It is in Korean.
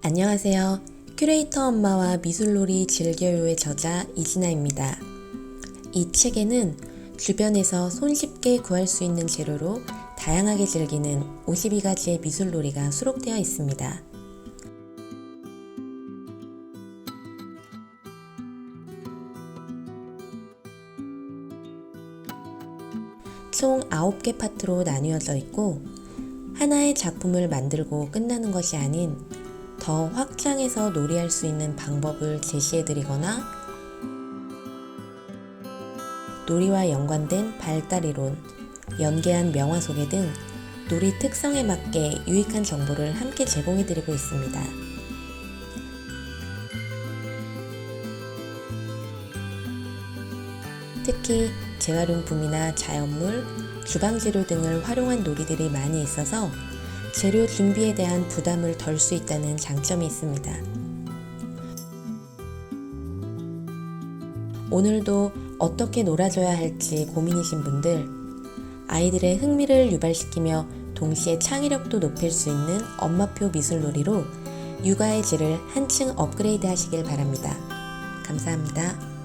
안녕하세요. 큐레이터 엄마와 미술놀이 즐겨요의 저자 이진아입니다. 이 책에는 주변에서 손쉽게 구할 수 있는 재료로 다양하게 즐기는 52가지의 미술놀이가 수록되어 있습니다. 총 9개 파트로 나뉘어져 있고 하나의 작품을 만들고 끝나는 것이 아닌 더 확장해서 놀이할 수 있는 방법을 제시해 드리거나 놀이와 연관된 발달 이론, 연계한 명화 소개 등 놀이 특성에 맞게 유익한 정보를 함께 제공해 드리고 있습니다. 특히 재활용품이나 자연물, 주방 재료 등을 활용한 놀이들이 많이 있어서 재료 준비에 대한 부담을 덜 수 있다는 장점이 있습니다. 오늘도 어떻게 놀아줘야 할지 고민이신 분들, 아이들의 흥미를 유발시키며 동시에 창의력도 높일 수 있는 엄마표 미술놀이로 육아의 질을 한층 업그레이드 하시길 바랍니다. 감사합니다.